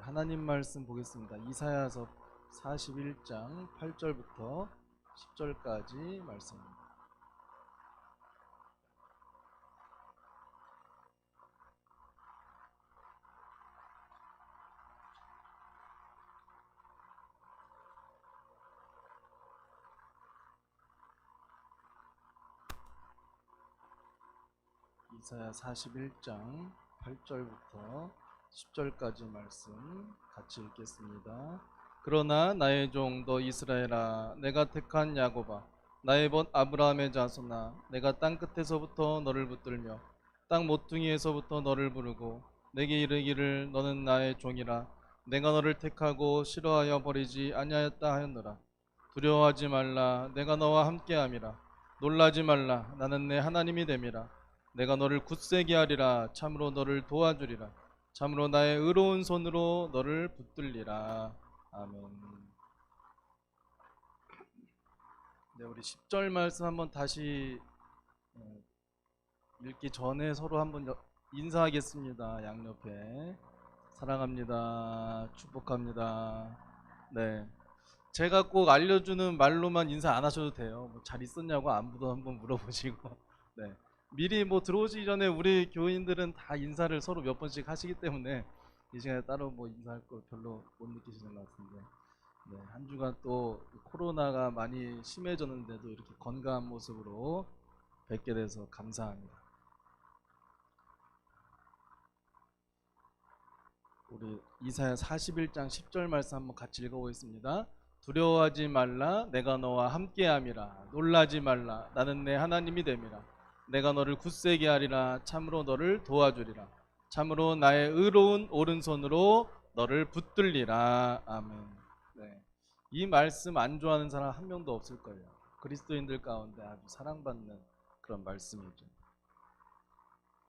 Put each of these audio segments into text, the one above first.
하나님 말씀 보겠습니다. 이사야서 41장 8절부터 10절까지 말씀입니다. 이사야 41장 8절부터 10절까지 말씀 같이 읽겠습니다. 그러나 나의 종 너 이스라엘아 내가 택한 야곱아 나의 벗 아브라함의 자손아 내가 땅 끝에서부터 너를 붙들며 땅 모퉁이에서부터 너를 부르고 내게 이르기를 너는 나의 종이라. 내가 너를 택하고 싫어하여 버리지 아니하였다 하였노라. 두려워하지 말라. 내가 너와 함께함이라. 놀라지 말라. 나는 내 하나님이 됨이라. 내가 너를 굳세게 하리라. 참으로 너를 도와주리라 참으로 나의 의로운 손으로 너를 붙들리라 아멘. 네, 우리 10절 말씀 한번 다시 어, 읽기 전에 서로 한번 여- 인사하겠습니다. 양옆에 사랑합니다. 축복합니다. 네. 제가 꼭 알려주는 말로만 인사 안 하셔도 돼요. 뭐 잘 있었냐고 안부도 한번 물어보시고. 네. 미리 뭐 들어오시기 전에 우리 교인들은 다 인사를 서로 몇 번씩 하시기 때문에 이 시간에 따로 뭐 인사할 거 별로 못 느끼시는 것 같은데. 네, 한 주간 또 코로나가 많이 심해졌는데도 이렇게 건강한 모습으로 뵙게 돼서 감사합니다. 우리 이사야 41장 10절 말씀 한번 같이 읽어보겠습니다. 두려워하지 말라. 내가 너와 함께함이라. 놀라지 말라. 나는 내 하나님이 됨이라 내가 너를 굳세게 하리라 참으로 너를 도와주리라 참으로 나의 의로운 오른손으로 너를 붙들리라 아멘. 네. 이 말씀 안 좋아하는 사람 한 명도 없을 거예요. 그리스도인들 가운데 아주 사랑받는 그런 말씀이죠.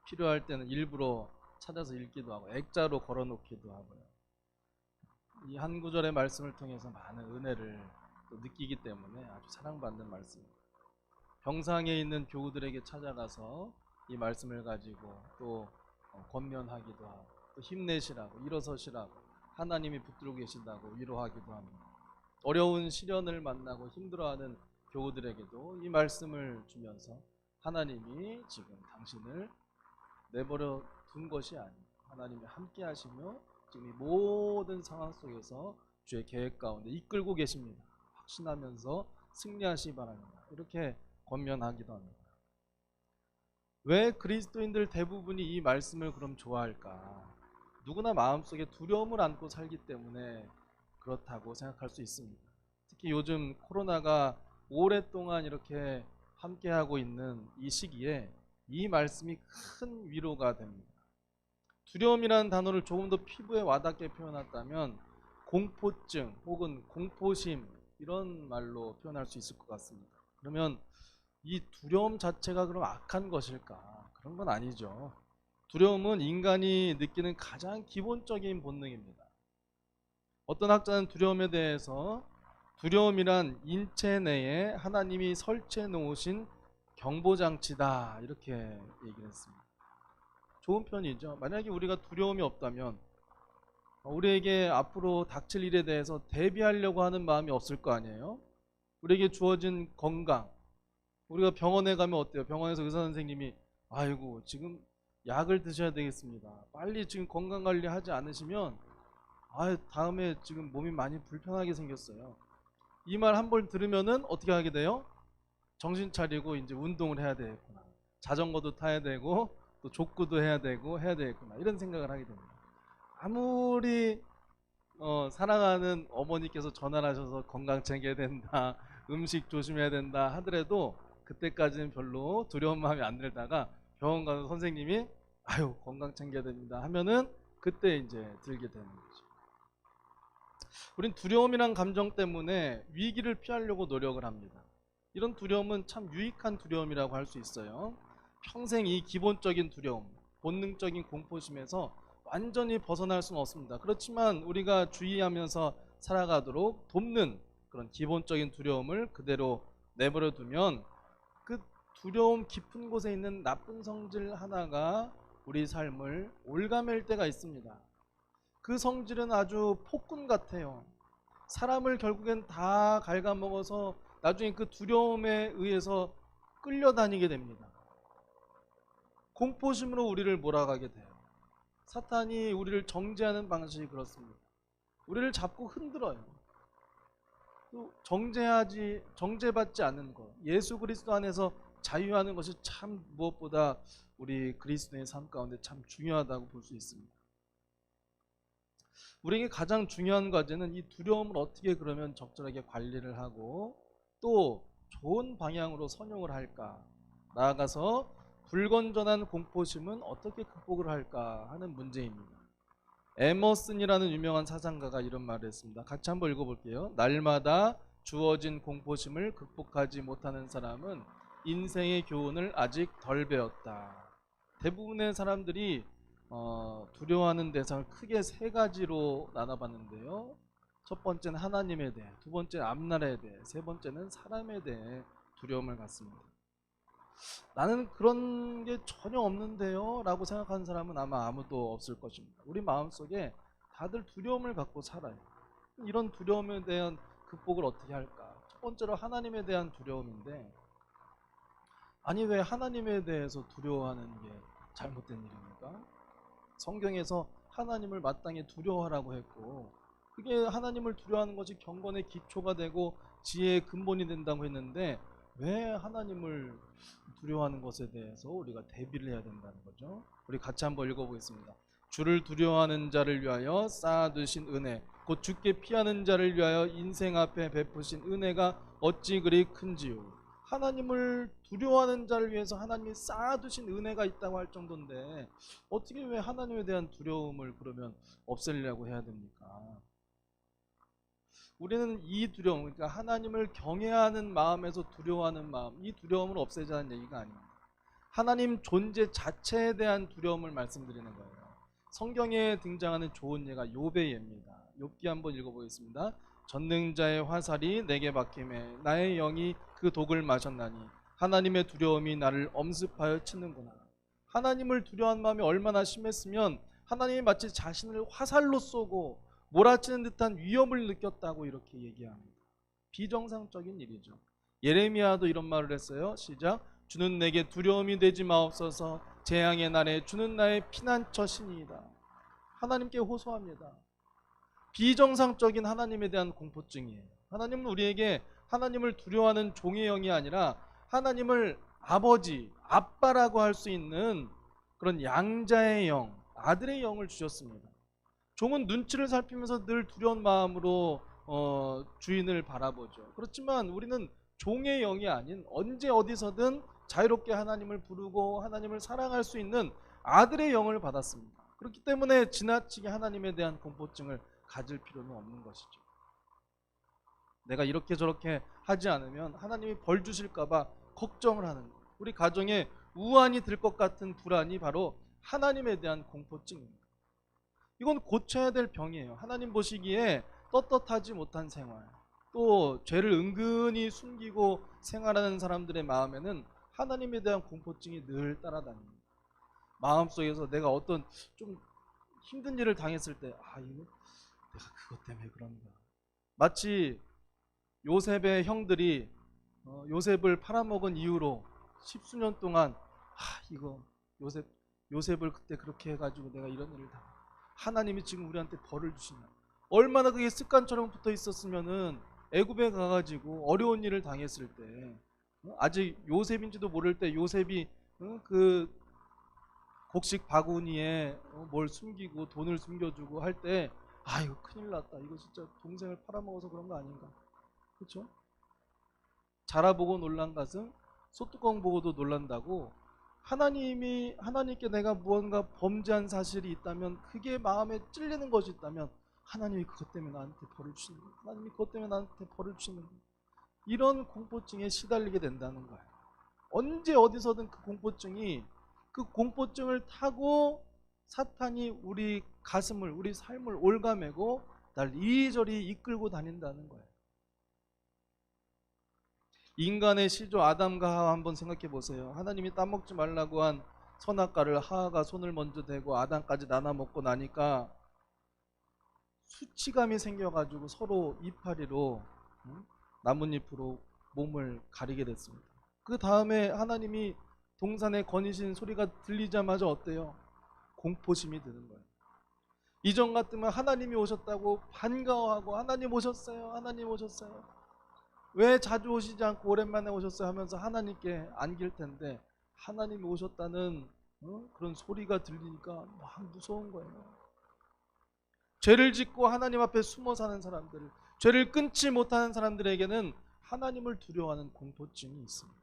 필요할 때는 일부러 찾아서 읽기도 하고 액자로 걸어놓기도 하고요. 이 한 구절의 말씀을 통해서 많은 은혜를 또 느끼기 때문에 아주 사랑받는 말씀입니다. 병상에 있는 교우들에게 찾아가서 이 말씀을 가지고 또 어, 권면하기도 하고 또 힘내시라고 일어서시라고 하나님이 붙들고 계신다고 위로하기도 합니다. 어려운 시련을 만나고 힘들어하는 교우들에게도 이 말씀을 주면서 하나님이 지금 당신을 내버려 둔 것이 아니고 하나님이 함께 하시며 지금 이 모든 상황 속에서 주의 계획 가운데 이끌고 계십니다. 확신하면서 승리하시기 바랍니다. 이렇게 권면하기도 합니다. 왜 그리스도인들 대부분이 이 말씀을 그럼 좋아할까? 누구나 마음속에 두려움을 안고 살기 때문에 그렇다고 생각할 수 있습니다. 특히 요즘 코로나가 오랫동안 이렇게 함께하고 있는 이 시기에 이 말씀이 큰 위로가 됩니다. 두려움이라는 단어를 조금 더 피부에 와닿게 표현한다면 공포증 혹은 공포심 이런 말로 표현할 수 있을 것 같습니다. 그러면 이 두려움 자체가 그럼 악한 것일까? 그런 건 아니죠. 두려움은 인간이 느끼는 가장 기본적인 본능입니다. 어떤 학자는 두려움에 대해서 두려움이란 인체 내에 하나님이 설치해 놓으신 경보장치다 이렇게 얘기를 했습니다. 좋은 편이죠. 만약에 우리가 두려움이 없다면 우리에게 앞으로 닥칠 일에 대해서 대비하려고 하는 마음이 없을 거 아니에요. 우리에게 주어진 건강, 우리가 병원에 가면 어때요? 병원에서 의사 선생님이 아이고 지금 약을 드셔야 되겠습니다. 빨리 지금 건강 관리 하지 않으시면 아 다음에 지금 몸이 많이 불편하게 생겼어요. 이 말 한 번 들으면은 어떻게 하게 돼요? 정신 차리고 이제 운동을 해야 되겠구나. 자전거도 타야 되고 또 족구도 해야 되고 해야 되겠구나. 이런 생각을 하게 됩니다. 아무리 어, 사랑하는 어머니께서 전화를 하셔서 건강 챙겨야 된다. 음식 조심해야 된다 하더라도 그때까지는 별로 두려운 마음이 안 들다가 병원 가서 선생님이 아유 건강 챙겨야 됩니다 하면은 그때 이제 들게 되는 거죠. 우린 두려움이란 감정 때문에 위기를 피하려고 노력을 합니다. 이런 두려움은 참 유익한 두려움이라고 할 수 있어요. 평생 이 기본적인 두려움, 본능적인 공포심에서 완전히 벗어날 수는 없습니다. 그렇지만 우리가 주의하면서 살아가도록 돕는 그런 기본적인 두려움을 그대로 내버려 두면 그 두려움 깊은 곳에 있는 나쁜 성질 하나가 우리 삶을 올가맬 때가 있습니다. 그 성질은 아주 폭군 같아요. 사람을 결국엔 다 갉아먹어서 나중에 그 두려움에 의해서 끌려다니게 됩니다. 공포심으로 우리를 몰아가게 돼요. 사탄이 우리를 정죄하는 방식이 그렇습니다. 우리를 잡고 흔들어요. 또 정죄하지 정죄받지 않는 것, 예수 그리스도 안에서 자유하는 것이 참 무엇보다 우리 그리스도의 삶 가운데 참 중요하다고 볼 수 있습니다. 우리에게 가장 중요한 과제는 이 두려움을 어떻게 그러면 적절하게 관리를 하고 또 좋은 방향으로 선용을 할까? 나아가서 불건전한 공포심은 어떻게 극복을 할까 하는 문제입니다. 에머슨이라는 유명한 사상가가 이런 말을 했습니다. 같이 한번 읽어볼게요. 날마다 주어진 공포심을 극복하지 못하는 사람은 인생의 교훈을 아직 덜 배웠다. 대부분의 사람들이 어, 두려워하는 대상을 크게 세 가지로 나눠봤는데요. 첫 번째는 하나님에 대해, 두 번째는 앞나라에 대해, 세 번째는 사람에 대해 두려움을 갖습니다. 나는 그런 게 전혀 없는데요 라고 생각하는 사람은 아마 아무도 없을 것입니다. 우리 마음속에 다들 두려움을 갖고 살아요. 이런 두려움에 대한 극복을 어떻게 할까? 첫 번째로 하나님에 대한 두려움인데 아니 왜 하나님에 대해서 두려워하는 게 잘못된 일입니까? 성경에서 하나님을 마땅히 두려워하라고 했고 그게 하나님을 두려워하는 것이 경건의 기초가 되고 지혜의 근본이 된다고 했는데 왜 하나님을 두려워하는 것에 대해서 우리가 대비를 해야 된다는 거죠. 우리 같이 한번 읽어보겠습니다. 주를 두려워하는 자를 위하여 쌓아두신 은혜, 곧 주께 피하는 자를 위하여 인생 앞에 베푸신 은혜가 어찌 그리 큰지요. 하나님을 두려워하는 자를 위해서 하나님이 쌓아두신 은혜가 있다고 할 정도인데 어떻게 왜 하나님에 대한 두려움을 그러면 없애려고 해야 됩니까? 우리는 이 두려움, 그러니까 하나님을 경외하는 마음에서 두려워하는 마음, 이 두려움을 없애자는 얘기가 아닙니다. 하나님 존재 자체에 대한 두려움을 말씀드리는 거예요. 성경에 등장하는 좋은 예가 욥의 예입니다. 욥기 한번 읽어보겠습니다. 전능자의 화살이 내게 박힘에 나의 영이 그 독을 마셨나니 하나님의 두려움이 나를 엄습하여 치는구나. 하나님을 두려워하는 마음이 얼마나 심했으면 하나님이 마치 자신을 화살로 쏘고 몰아치는 듯한 위협을 느꼈다고 이렇게 얘기합니다. 비정상적인 일이죠. 예레미야도 이런 말을 했어요. 시작. 주는 내게 두려움이 되지 마옵소서. 재앙의 날에 주는 나의 피난처 신이이다. 하나님께 호소합니다. 비정상적인 하나님에 대한 공포증이에요. 하나님은 우리에게 하나님을 두려워하는 종의 영이 아니라 하나님을 아버지, 아빠라고 할 수 있는 그런 양자의 영, 아들의 영을 주셨습니다. 종은 눈치를 살피면서 늘 두려운 마음으로 어, 주인을 바라보죠. 그렇지만 우리는 종의 영이 아닌 언제 어디서든 자유롭게 하나님을 부르고 하나님을 사랑할 수 있는 아들의 영을 받았습니다. 그렇기 때문에 지나치게 하나님에 대한 공포증을 가질 필요는 없는 것이죠. 내가 이렇게 저렇게 하지 않으면 하나님이 벌 주실까봐 걱정을 하는. 우리 가정에 우환이 들 것 같은 불안이 바로 하나님에 대한 공포증입니다. 이건 고쳐야 될 병이에요. 하나님 보시기에 떳떳하지 못한 생활, 또 죄를 은근히 숨기고 생활하는 사람들의 마음에는 하나님에 대한 공포증이 늘 따라다닙니다. 마음속에서 내가 어떤 좀 힘든 일을 당했을 때, 아, 이거 내가 그것 때문에 그런가. 마치 요셉의 형들이 어, 요셉을 팔아먹은 이후로 십수년 동안, 아, 이거 요셉, 요셉을 그때 그렇게 해가지고 내가 이런 일을 당 하나님이 지금 우리한테 벌을 주시나. 얼마나 그게 습관처럼 붙어 있었으면은 애굽에 가가지고 어려운 일을 당했을 때 어? 아직 요셉인지도 모를 때 요셉이 어? 그 곡식 바구니에 어, 뭘 숨기고 돈을 숨겨주고 할 때 아 이거 큰일 났다 이거 진짜 동생을 팔아먹어서 그런 거 아닌가 그렇죠? 자라보고 놀란 가슴 소뚜껑 보고도 놀란다고 하나님이 하나님께 내가 무언가 범죄한 사실이 있다면 그게 마음에 찔리는 것이 있다면 하나님이 그것 때문에 나한테 벌을 주시는 거예요. 하나님이 그것 때문에 나한테 벌을 주시는 거예요. 이런 공포증에 시달리게 된다는 거예요. 언제 어디서든 그 공포증이 그 공포증을 타고 사탄이 우리 가슴을 우리 삶을 올가매고 날 이리저리 이끌고 다닌다는 거예요. 인간의 시조 아담과 하와 한번 생각해 보세요. 하나님이 따먹지 말라고 한 선악과를 하하가 손을 먼저 대고 아담까지 나눠 먹고 나니까 수치감이 생겨가지고 서로 이파리로 음? 나뭇잎으로 몸을 가리게 됐습니다. 그 다음에 하나님이 동산에 거니신 소리가 들리자마자 어때요? 공포심이 드는 거예요. 이전 같으면 하나님이 오셨다고 반가워하고 하나님 오셨어요. 하나님 오셨어요. 왜 자주 오시지 않고 오랜만에 오셨어요 하면서 하나님께 안길 텐데 하나님이 오셨다는 어? 그런 소리가 들리니까 막 무서운 거예요. 죄를 짓고 하나님 앞에 숨어 사는 사람들, 죄를 끊지 못하는 사람들에게는 하나님을 두려워하는 공포증이 있습니다.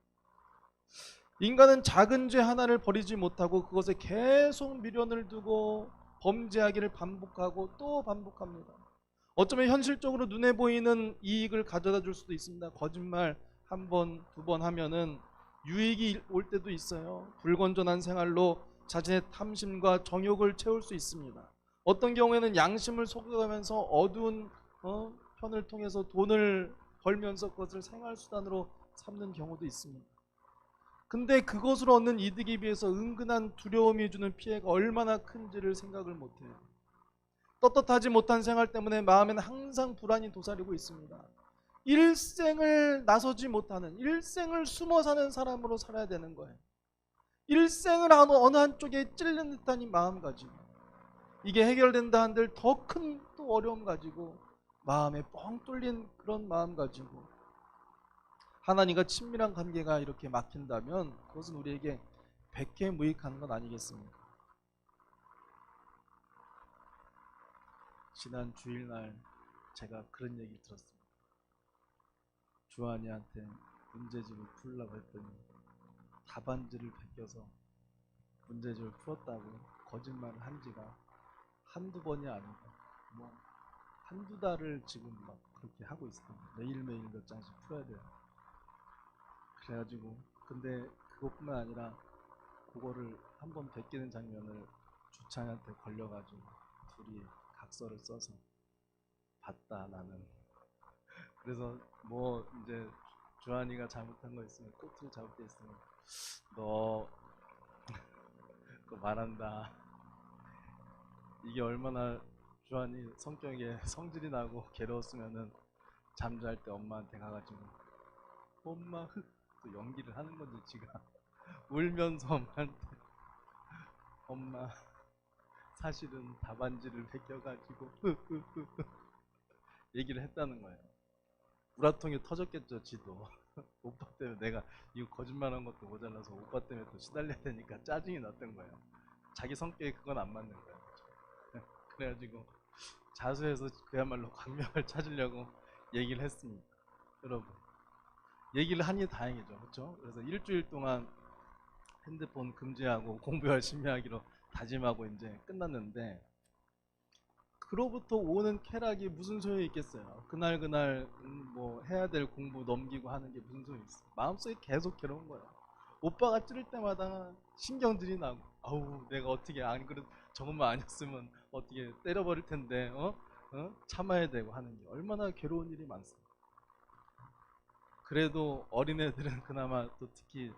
인간은 작은 죄 하나를 버리지 못하고 그것에 계속 미련을 두고 범죄하기를 반복하고 또 반복합니다. 어쩌면 현실적으로 눈에 보이는 이익을 가져다 줄 수도 있습니다. 거짓말 한 번, 두 번 하면은 유익이 올 때도 있어요. 불건전한 생활로 자신의 탐심과 정욕을 채울 수 있습니다. 어떤 경우에는 양심을 속여가면서 어두운 어, 편을 통해서 돈을 벌면서 그것을 생활 수단으로 삼는 경우도 있습니다. 근데 그것으로 얻는 이득에 비해서 은근한 두려움이 주는 피해가 얼마나 큰지를 생각을 못해요. 떳떳하지 못한 생활 때문에 마음에는 항상 불안이 도사리고 있습니다. 일생을 나서지 못하는 일생을 숨어 사는 사람으로 살아야 되는 거예요. 일생을 어느 한쪽에 찔린 듯한 이 마음가짐. 이게 해결된다 한들 더 큰 또 어려움 가지고 마음에 뻥 뚫린 그런 마음 가지고 하나님과 친밀한 관계가 이렇게 막힌다면 그것은 우리에게 백해 무익한 건 아니겠습니까? 지난 주일날 제가 그런 얘기 들었습니다. 주한이한테 문제집을 풀라고 했더니 답안지를 베껴서 문제집을 풀었다고 거짓말을 한 지가 한두 번이 아니고 뭐 한두 달을 지금 막 그렇게 하고 있어요. 매일매일 몇 장씩 풀어야 돼요. 그래가지고. 근데 그것뿐만 아니라 그거를 한 번 베끼는 장면을 주창한테 걸려가지고 둘이 각서를 써서 봤다 나는. 그래서 뭐 이제 주한이가 잘못한 거 있으면 꼬투리 잡을 게 있으면 너 그거 말한다. 이게 얼마나 주한이 성격에 성질이 나고 괴로웠으면은 잠잘 때 엄마한테 가가지고 엄마 흑 또 연기를 하는 건지 지가 울면서 엄마한테 엄마 사실은 답안지를 베껴가지고 얘기를 했다는 거예요. 우라통이 터졌겠죠, 지도. 오빠 때문에 내가 이거 거짓말한 것도 모자라서 오빠 때문에 또 시달려야 되니까 짜증이 났던 거예요. 자기 성격에 그건 안 맞는 거예요. 그래가지고 자수해서 그야말로 광명을 찾으려고 얘기를 했습니다. 여러분 얘기를 하니 다행이죠, 그렇죠? 그래서 일주일 동안 핸드폰 금지하고 공부 열심히 하기로 다짐하고 이제 끝났는데 그로부터 오는 쾌락이 무슨 소용이 있겠어요? 그날 그날 음, 뭐 해야 될 공부 넘기고 하는 게 무슨 소용이 있어? 마음속에 계속 괴로운 거야. 오빠가 찌를 때마다 신경질이 나고 아우 내가 어떻게 안 그래 저것만 아니었으면 어떻게 때려버릴 텐데 어? 어? 참아야 되고 하는 게 얼마나 괴로운 일이 많습니까? 그래도 어린애들은 그나마 또 특히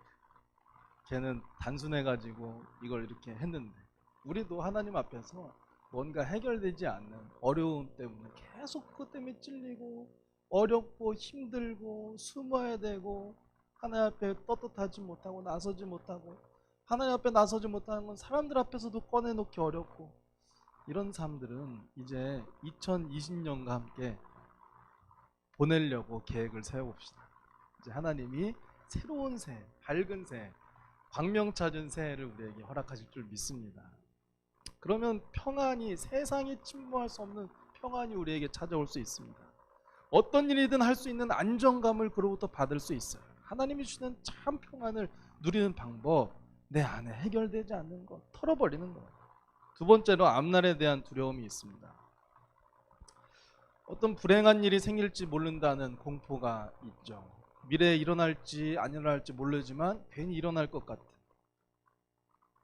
걔는 단순해가지고 이걸 이렇게 했는데 우리도 하나님 앞에서 뭔가 해결되지 않는 어려움 때문에 계속 그것 때문에 찔리고 어렵고 힘들고 숨어야 되고 하나님 앞에 떳떳하지 못하고 나서지 못하고 하나님 앞에 나서지 못하는 건 사람들 앞에서도 꺼내놓기 어렵고 이런 사람들은 이제 2020년과 함께 보내려고 계획을 세워봅시다. 하나님이 새로운 새, 밝은 새, 광명 찾은 새해를 우리에게 허락하실 줄 믿습니다. 그러면 평안이 세상이 침범할 수 없는 평안이 우리에게 찾아올 수 있습니다. 어떤 일이든 할 수 있는 안정감을 그로부터 받을 수 있어요. 하나님이 주시는 참 평안을 누리는 방법, 내 안에 해결되지 않는 것, 털어버리는 것. 두 번째로 앞날에 대한 두려움이 있습니다. 어떤 불행한 일이 생길지 모른다는 공포가 있죠. 미래에 일어날지 안 일어날지 모르지만 괜히 일어날 것 같은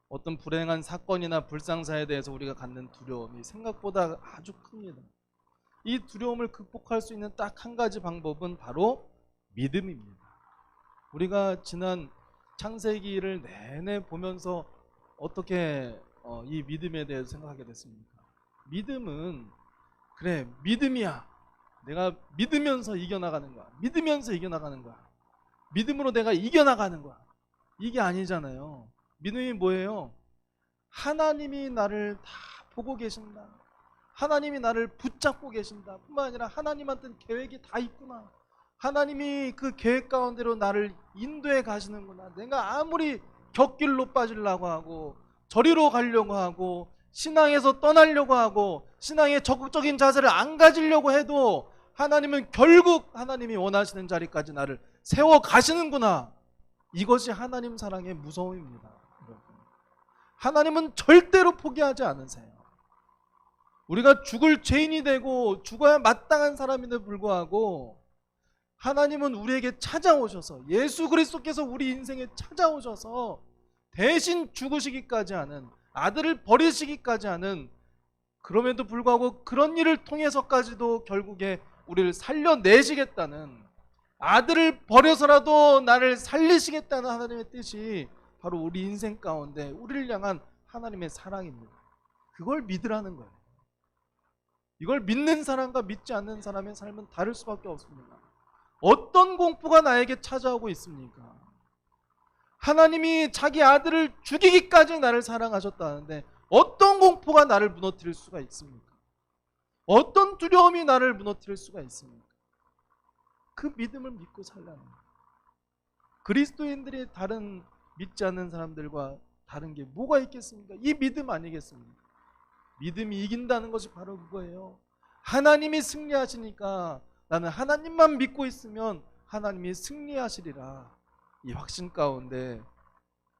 어떤 불행한 사건이나 불상사에 대해서 우리가 갖는 두려움이 생각보다 아주 큽니다. 이 두려움을 극복할 수 있는 딱 한 가지 방법은 바로 믿음입니다. 우리가 지난 창세기를 내내 보면서 어떻게 어, 이 믿음에 대해서 생각하게 됐습니까? 믿음은 그래 믿음이야. 내가 믿으면서 이겨나가는 거야. 믿으면서 이겨나가는 거야. 믿음으로 내가 이겨나가는 거야. 이게 아니잖아요. 믿음이 뭐예요? 하나님이 나를 다 보고 계신다. 하나님이 나를 붙잡고 계신다. 뿐만 아니라 하나님한테는 계획이 다 있구나. 하나님이 그 계획 가운데로 나를 인도해 가시는구나. 내가 아무리 곁길로 빠지려고 하고 저리로 가려고 하고 신앙에서 떠나려고 하고 신앙의 적극적인 자세를 안 가지려고 해도 하나님은 결국 하나님이 원하시는 자리까지 나를 세워 가시는구나. 이것이 하나님 사랑의 무서움입니다. 하나님은 절대로 포기하지 않으세요. 우리가 죽을 죄인이 되고 죽어야 마땅한 사람인데 불구하고 하나님은 우리에게 찾아오셔서 예수 그리스도께서 우리 인생에 찾아오셔서 대신 죽으시기까지 하는 아들을 버리시기까지 하는 그럼에도 불구하고 그런 일을 통해서까지도 결국에 우리를 살려내시겠다는 아들을 버려서라도 나를 살리시겠다는 하나님의 뜻이 바로 우리 인생 가운데 우리를 향한 하나님의 사랑입니다. 그걸 믿으라는 거예요. 이걸 믿는 사람과 믿지 않는 사람의 삶은 다를 수밖에 없습니다. 어떤 공포가 나에게 찾아오고 있습니까? 하나님이 자기 아들을 죽이기까지 나를 사랑하셨다는데 어떤 공포가 나를 무너뜨릴 수가 있습니까? 어떤 두려움이 나를 무너뜨릴 수가 있습니까? 그 믿음을 믿고 살라는. 그리스도인들이 다른 믿지 않는 사람들과 다른 게 뭐가 있겠습니까? 이 믿음 아니겠습니까? 믿음이 이긴다는 것이 바로 그거예요. 하나님이 승리하시니까 나는 하나님만 믿고 있으면 하나님이 승리하시리라. 이 확신 가운데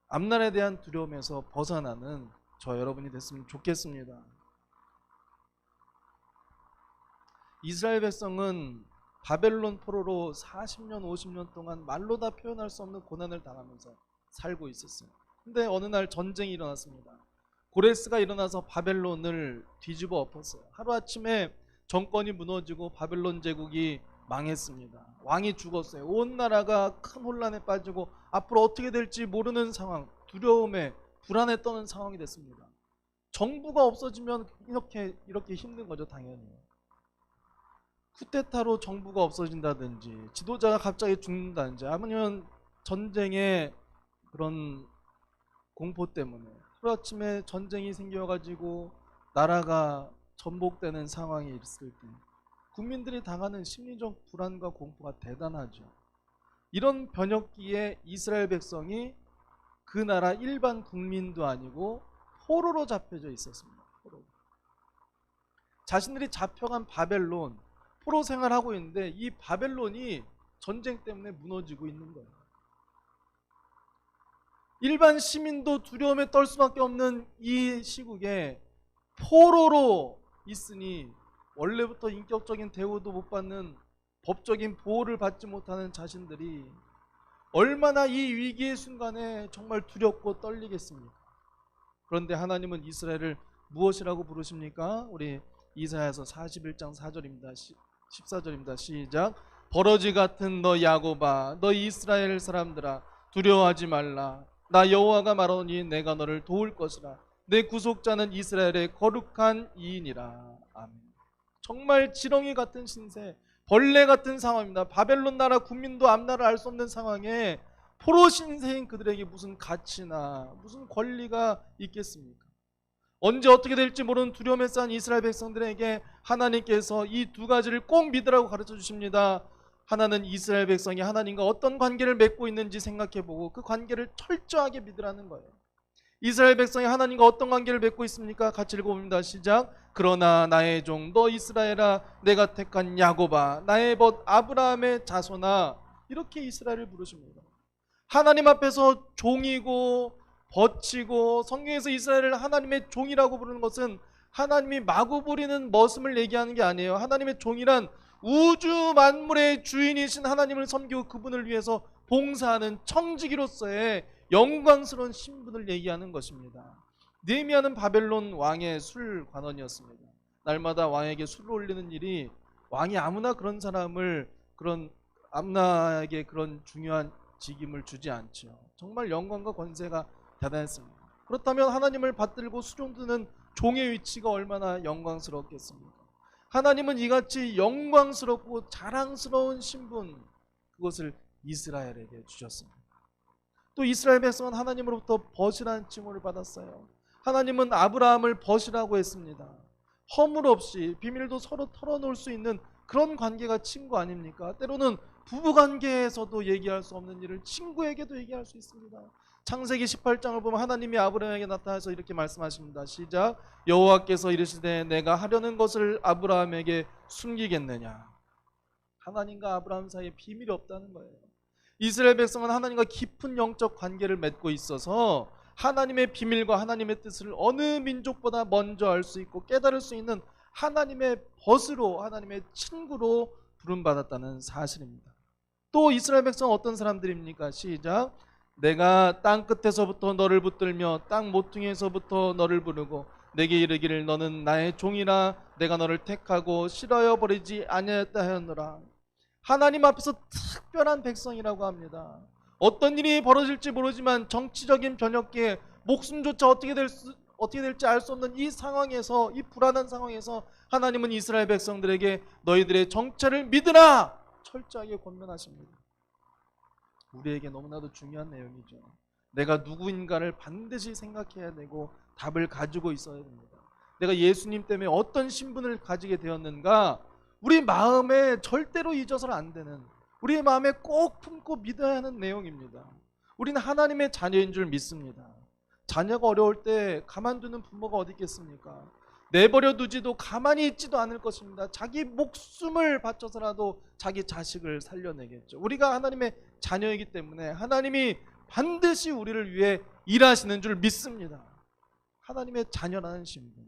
앞날에 대한 두려움에서 벗어나는 저 여러분이 됐으면 좋겠습니다. 이스라엘 백성은 바벨론 포로로 40년, 50년 동안 말로 다 표현할 수 없는 고난을 당하면서 살고 있었어요. 근데 어느 날 전쟁이 일어났습니다. 고레스가 일어나서 바벨론을 뒤집어 엎었어요. 하루아침에 정권이 무너지고 바벨론 제국이 망했습니다. 왕이 죽었어요. 온 나라가 큰 혼란에 빠지고 앞으로 어떻게 될지 모르는 상황, 두려움에 불안에 떠는 상황이 됐습니다. 정부가 없어지면 이렇게 이렇게 힘든 거죠, 당연히. 쿠데타로 정부가 없어진다든지 지도자가 갑자기 죽는다든지 아니면 전쟁의 그런 공포 때문에 하루아침에 전쟁이 생겨가지고 나라가 전복되는 상황이 있을 때 국민들이 당하는 심리적 불안과 공포가 대단하죠. 이런 변혁기에 이스라엘 백성이 그 나라 일반 국민도 아니고 포로로 잡혀져 있었습니다. 포로. 자신들이 잡혀간 바벨론 포로 생활하고 있는데 이 바벨론이 전쟁 때문에 무너지고 있는 거예요. 일반 시민도 두려움에 떨 수밖에 없는 이 시국에 포로로 있으니 원래부터 인격적인 대우도 못 받는 법적인 보호를 받지 못하는 자신들이 얼마나 이 위기의 순간에 정말 두렵고 떨리겠습니까? 그런데 하나님은 이스라엘을 무엇이라고 부르십니까? 우리 이사야서 41장 4절입니다. 14절입니다. 시작. 버러지 같은 너 야고바, 너 이스라엘 사람들아 두려워하지 말라. 나 여호와가 말하니 내가 너를 도울 것이라. 내 구속자는 이스라엘의 거룩한 이인이라. 아멘. 정말 지렁이 같은 신세, 벌레 같은 상황입니다. 바벨론 나라 국민도 앞나를 알수 없는 상황에 포로 신세인 그들에게 무슨 가치나 무슨 권리가 있겠습니까? 언제 어떻게 될지 모르는 두려움에 쌓인 이스라엘 백성들에게 하나님께서 이 두 가지를 꼭 믿으라고 가르쳐 주십니다. 하나는 이스라엘 백성이 하나님과 어떤 관계를 맺고 있는지 생각해 보고 그 관계를 철저하게 믿으라는 거예요. 이스라엘 백성이 하나님과 어떤 관계를 맺고 있습니까? 같이 읽어봅니다. 시작. 그러나 나의 종 너 이스라엘아 내가 택한 야고바 나의 벗 아브라함의 자손아 이렇게 이스라엘을 부르십니다. 하나님 앞에서 종이고 버치고 성경에서 이스라엘을 하나님의 종이라고 부르는 것은 하나님이 마구 부리는 머슴을 얘기하는 게 아니에요. 하나님의 종이란 우주 만물의 주인이신 하나님을 섬기고 그분을 위해서 봉사하는 청지기로서의 영광스러운 신분을 얘기하는 것입니다. 느헤미야는 바벨론 왕의 술 관원이었습니다. 날마다 왕에게 술을 올리는 일이 왕이 아무나 그런 사람을 그런 암나에게 그런 중요한 직임을 주지 않죠. 정말 영광과 권세가 대단했습니다. 그렇다면 하나님을 받들고 수종드는 종의 위치가 얼마나 영광스럽겠습니까? 하나님은 이같이 영광스럽고 자랑스러운 신분 그것을 이스라엘에게 주셨습니다. 또 이스라엘 백성은 하나님으로부터 벗이라는 칭호를 받았어요. 하나님은 아브라함을 벗이라고 했습니다. 허물 없이 비밀도 서로 털어놓을 수 있는 그런 관계가 친구 아닙니까? 때로는 부부 관계에서도 얘기할 수 없는 일을 친구에게도 얘기할 수 있습니다. 창세기 18장을 보면 하나님이 아브라함에게 나타나서 이렇게 말씀하십니다. 시작. 여호와께서 이르시되 내가 하려는 것을 아브라함에게 숨기겠느냐? 하나님과 아브라함 사이에 비밀이 없다는 거예요. 이스라엘 백성은 하나님과 깊은 영적 관계를 맺고 있어서 하나님의 비밀과 하나님의 뜻을 어느 민족보다 먼저 알 수 있고 깨달을 수 있는 하나님의 벗으로 하나님의 친구로 부름받았다는 사실입니다. 또 이스라엘 백성은 어떤 사람들입니까? 시작. 내가 땅 끝에서부터 너를 붙들며 땅 모퉁이에서부터 너를 부르고 내게 이르기를 너는 나의 종이라 내가 너를 택하고 싫어여 버리지 아니하였다 하였노라. 하나님 앞에서 특별한 백성이라고 합니다. 어떤 일이 벌어질지 모르지만 정치적인 변혁기에 목숨조차 어떻게 될 수, 어떻게 될지 알 수 없는 이 상황에서 이 불안한 상황에서 하나님은 이스라엘 백성들에게 너희들의 정체를 믿으라 철저하게 권면하십니다. 우리에게 너무나도 중요한 내용이죠. 내가 누구인가를 반드시 생각해야 되고 답을 가지고 있어야 됩니다. 내가 예수님 때문에 어떤 신분을 가지게 되었는가 우리 마음에 절대로 잊어서는 안 되는 우리의 마음에 꼭 품고 믿어야 하는 내용입니다. 우리는 하나님의 자녀인 줄 믿습니다. 자녀가 어려울 때 가만두는 부모가 어디 있겠습니까? 내버려 두지도 가만히 있지도 않을 것입니다. 자기 목숨을 바쳐서라도 자기 자식을 살려내겠죠. 우리가 하나님의 자녀이기 때문에 하나님이 반드시 우리를 위해 일하시는 줄 믿습니다. 하나님의 자녀라는 신분,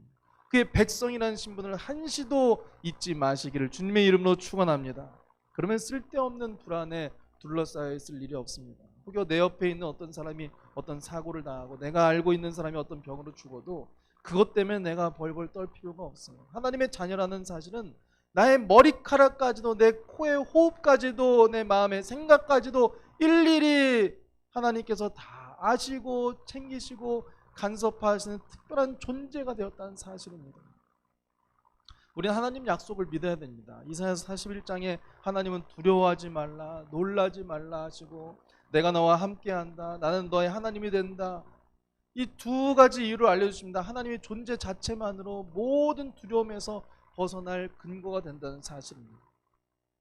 그의 백성이라는 신분을 한시도 잊지 마시기를 주님의 이름으로 축원합니다. 그러면 쓸데없는 불안에 둘러싸여 있을 일이 없습니다. 혹여 내 옆에 있는 어떤 사람이 어떤 사고를 당하고 내가 알고 있는 사람이 어떤 병으로 죽어도 그것 때문에 내가 벌벌 떨 필요가 없어요. 하나님의 자녀라는 사실은 나의 머리카락까지도 내 코의 호흡까지도 내 마음의 생각까지도 일일이 하나님께서 다 아시고 챙기시고 간섭하시는 특별한 존재가 되었다는 사실입니다. 우리는 하나님 약속을 믿어야 됩니다. 이사야서 41장에 하나님은 두려워하지 말라, 놀라지 말라 하시고 내가 너와 함께한다. 나는 너의 하나님이 된다. 이 두 가지 이유를 알려주십니다. 하나님의 존재 자체만으로 모든 두려움에서 벗어날 근거가 된다는 사실입니다.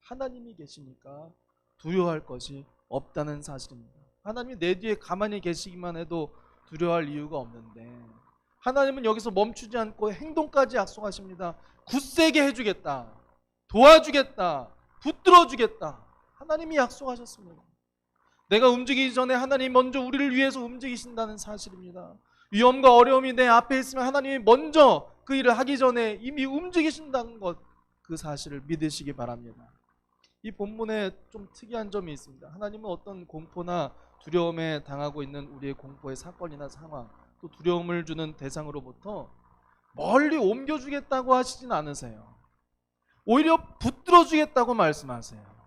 하나님이 계시니까 두려워할 것이 없다는 사실입니다. 하나님이 내 뒤에 가만히 계시기만 해도 두려워할 이유가 없는데 하나님은 여기서 멈추지 않고 행동까지 약속하십니다. 굳세게 해주겠다. 도와주겠다. 붙들어주겠다. 하나님이 약속하셨습니다. 내가 움직이기 전에 하나님이 먼저 우리를 위해서 움직이신다는 사실입니다. 위험과 어려움이 내 앞에 있으면 하나님이 먼저 그 일을 하기 전에 이미 움직이신다는 것, 그 사실을 믿으시기 바랍니다. 이 본문에 좀 특이한 점이 있습니다. 하나님은 어떤 공포나 두려움에 당하고 있는 우리의 공포의 사건이나 상황, 또 두려움을 주는 대상으로부터 멀리 옮겨주겠다고 하시진 않으세요. 오히려 붙들어주겠다고 말씀하세요.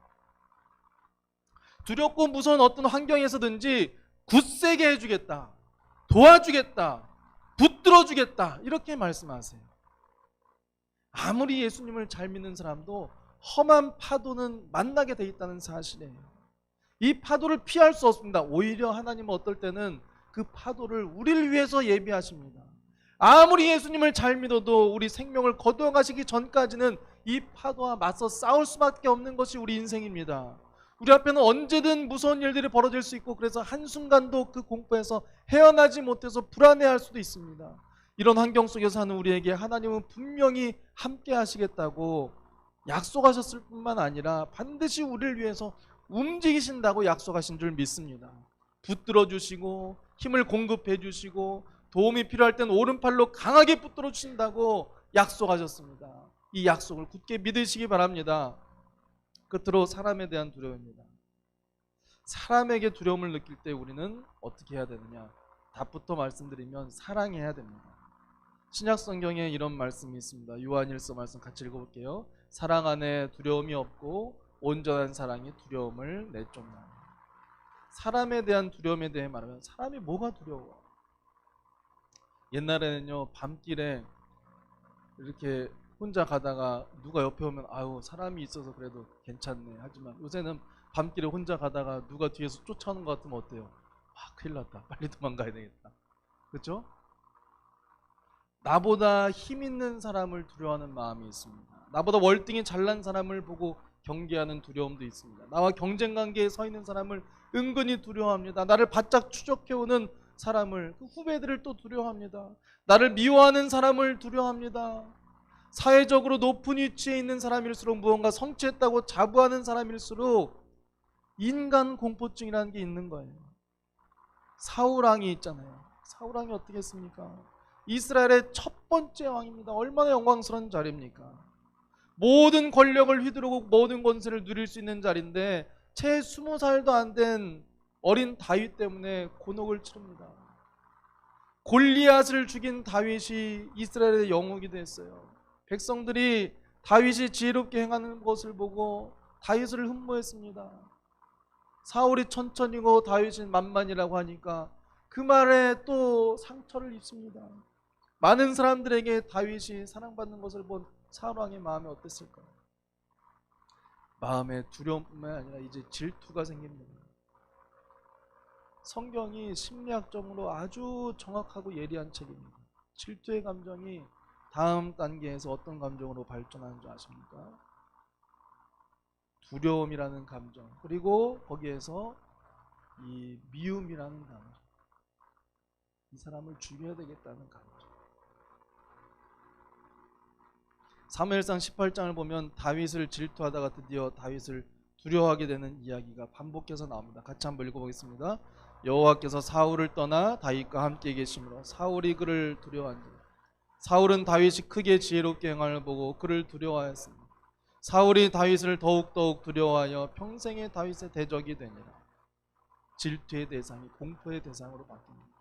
두렵고 무서운 어떤 환경에서든지 굳세게 해주겠다. 도와주겠다. 붙들어 주겠다. 이렇게 말씀하세요. 아무리 예수님을 잘 믿는 사람도 험한 파도는 만나게 돼 있다는 사실이에요. 이 파도를 피할 수 없습니다. 오히려 하나님은 어떨 때는 그 파도를 우리를 위해서 예비하십니다. 아무리 예수님을 잘 믿어도 우리 생명을 거두어 가시기 전까지는 이 파도와 맞서 싸울 수밖에 없는 것이 우리 인생입니다. 우리 앞에는 언제든 무서운 일들이 벌어질 수 있고 그래서 한순간도 그 공포에서 헤어나지 못해서 불안해할 수도 있습니다. 이런 환경 속에서 사는 우리에게 하나님은 분명히 함께 하시겠다고 약속하셨을 뿐만 아니라 반드시 우리를 위해서 움직이신다고 약속하신 줄 믿습니다. 붙들어 주시고 힘을 공급해 주시고 도움이 필요할 땐 오른팔로 강하게 붙들어 주신다고 약속하셨습니다. 이 약속을 굳게 믿으시기 바랍니다. 끝으로 사람에 대한 두려움입니다. 사람에게 두려움을 느낄 때 우리는 어떻게 해야 되느냐? 답부터 말씀드리면 사랑해야 됩니다. 신약 성경에 이런 말씀이 있습니다. 요한일서 말씀 같이 읽어볼게요. 사랑 안에 두려움이 없고 온전한 사랑이 두려움을 내쫓나. 사람에 대한 두려움에 대해 말하면 사람이 뭐가 두려워? 옛날에는요 밤길에 이렇게 혼자 가다가 누가 옆에 오면 아유 사람이 있어서 그래도 괜찮네. 하지만 요새는 밤길에 혼자 가다가 누가 뒤에서 쫓아오는 것 같으면 어때요? 아 큰일 났다. 빨리 도망가야 되겠다. 그렇죠? 나보다 힘 있는 사람을 두려워하는 마음이 있습니다. 나보다 월등히 잘난 사람을 보고 경계하는 두려움도 있습니다. 나와 경쟁 관계에 서 있는 사람을 은근히 두려워합니다. 나를 바짝 추적해오는 사람을 그 후배들을 또 두려워합니다. 나를 미워하는 사람을 두려워합니다 사회적으로 높은 위치에 있는 사람일수록 무언가 성취했다고 자부하는 사람일수록 인간 공포증이라는 게 있는 거예요. 사울 왕이 있잖아요. 사울 왕이 어떻게 했습니까? 이스라엘의 첫 번째 왕입니다. 얼마나 영광스러운 자리입니까? 모든 권력을 휘두르고 모든 권세를 누릴 수 있는 자리인데 채 스무 살도 안 된 어린 다윗 때문에 곤혹을 치릅니다. 골리앗을 죽인 다윗이 이스라엘의 영웅이 됐어요. 백성들이 다윗이 지혜롭게 행하는 것을 보고 다윗을 흠모했습니다. 사울이 천천히고 다윗은 만만이라고 하니까 그 말에 또 상처를 입습니다. 많은 사람들에게 다윗이 사랑받는 것을 본 사울 왕의 마음이 어땠을까요? 마음에 두려움뿐만 아니라 이제 질투가 생깁니다. 성경이 심리학적으로 아주 정확하고 예리한 책입니다. 질투의 감정이 다음 단계에서 어떤 감정으로 발전하는 줄 아십니까? 두려움이라는 감정 그리고 거기에서 이 미움이라는 감정 이 사람을 죽여야 되겠다는 감정 사무엘상 18장을 보면 다윗을 질투하다가 드디어 다윗을 두려워하게 되는 이야기가 반복해서 나옵니다. 같이 한번 읽어보겠습니다. 여호와께서 사울을 떠나 다윗과 함께 계심으로 사울이 그를 두려워한지라 사울은 다윗이 크게 지혜롭게 행함을 보고 그를 두려워하였습니다. 사울이 다윗을 더욱더욱 두려워하여 평생의 다윗의 대적이 되니라. 질투의 대상이 공포의 대상으로 바뀝니다.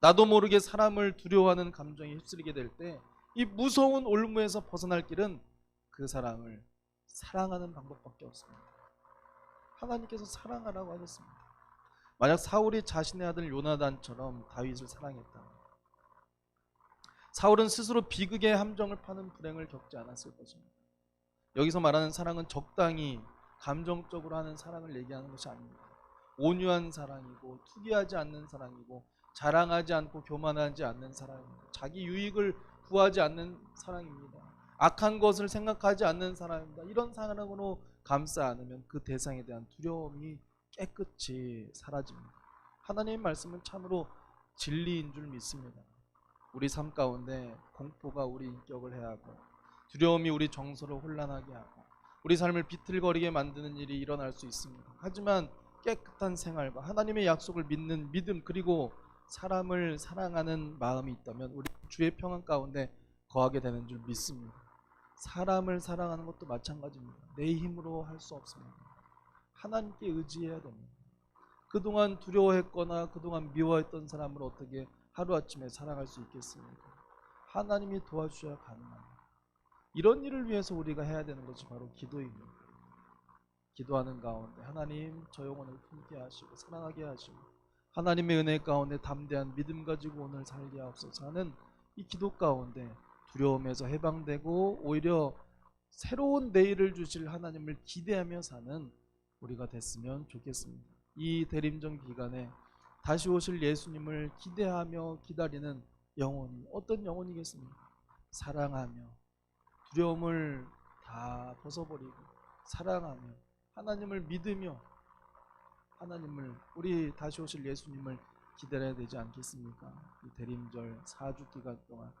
나도 모르게 사람을 두려워하는 감정이 휩쓸리게 될 때 이 무서운 올무에서 벗어날 길은 그 사람을 사랑하는 방법밖에 없습니다. 하나님께서 사랑하라고 하셨습니다. 만약 사울이 자신의 아들 요나단처럼 다윗을 사랑했다면 사울은 스스로 비극의 함정을 파는 불행을 겪지 않았을 것입니다. 여기서 말하는 사랑은 적당히 감정적으로 하는 사랑을 얘기하는 것이 아닙니다. 온유한 사랑이고 투기하지 않는 사랑이고 자랑하지 않고 교만하지 않는 사랑입니다. 자기 유익을 구하지 않는 사랑입니다. 악한 것을 생각하지 않는 사랑입니다. 이런 사랑으로 감싸 안으면 그 대상에 대한 두려움이 깨끗이 사라집니다. 하나님의 말씀은 참으로 진리인 줄 믿습니다. 우리 삶 가운데 공포가 우리 인격을 해하고 두려움이 우리 정서를 혼란하게 하고 우리 삶을 비틀거리게 만드는 일이 일어날 수 있습니다. 하지만 깨끗한 생활과 하나님의 약속을 믿는 믿음 그리고 사람을 사랑하는 마음이 있다면 우리 주의 평안 가운데 거하게 되는 줄 믿습니다. 사람을 사랑하는 것도 마찬가지입니다. 내 힘으로 할 수 없습니다. 하나님께 의지해야 됩니다. 그동안 두려워했거나 그동안 미워했던 사람을 어떻게 하루아침에 사랑할 수 있겠습니까? 하나님이 도와주셔야 가능합니다. 이런 일을 위해서 우리가 해야 되는 것이 바로 기도입니다. 기도하는 가운데 하나님 저 영혼을 품게 하시고 사랑하게 하시고 하나님의 은혜 가운데 담대한 믿음 가지고 오늘 살게 하옵소서 하는 이 기도 가운데 두려움에서 해방되고 오히려 새로운 내일을 주실 하나님을 기대하며 사는 우리가 됐으면 좋겠습니다. 이 대림전 기간에 다시 오실 예수님을 기대하며 기다리는 영혼이 어떤 영혼이겠습니까? 사랑하며 두려움을 다 벗어버리고 사랑하며 하나님을 믿으며 하나님을 우리 다시 오실 예수님을 기다려야 되지 않겠습니까? 이 대림절 4주 기간 동안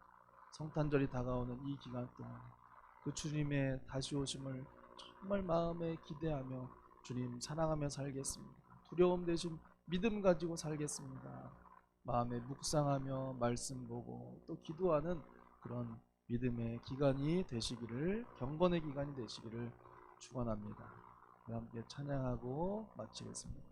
성탄절이 다가오는 이 기간 동안 그 주님의 다시 오심을 정말 마음에 기대하며 주님 사랑하며 살겠습니다. 두려움 대신 믿음 가지고 살겠습니다. 마음에 묵상하며 말씀 보고 또 기도하는 그런 믿음의 기간이 되시기를 경건의 기간이 되시기를 축원합니다. 함께 찬양하고 마치겠습니다.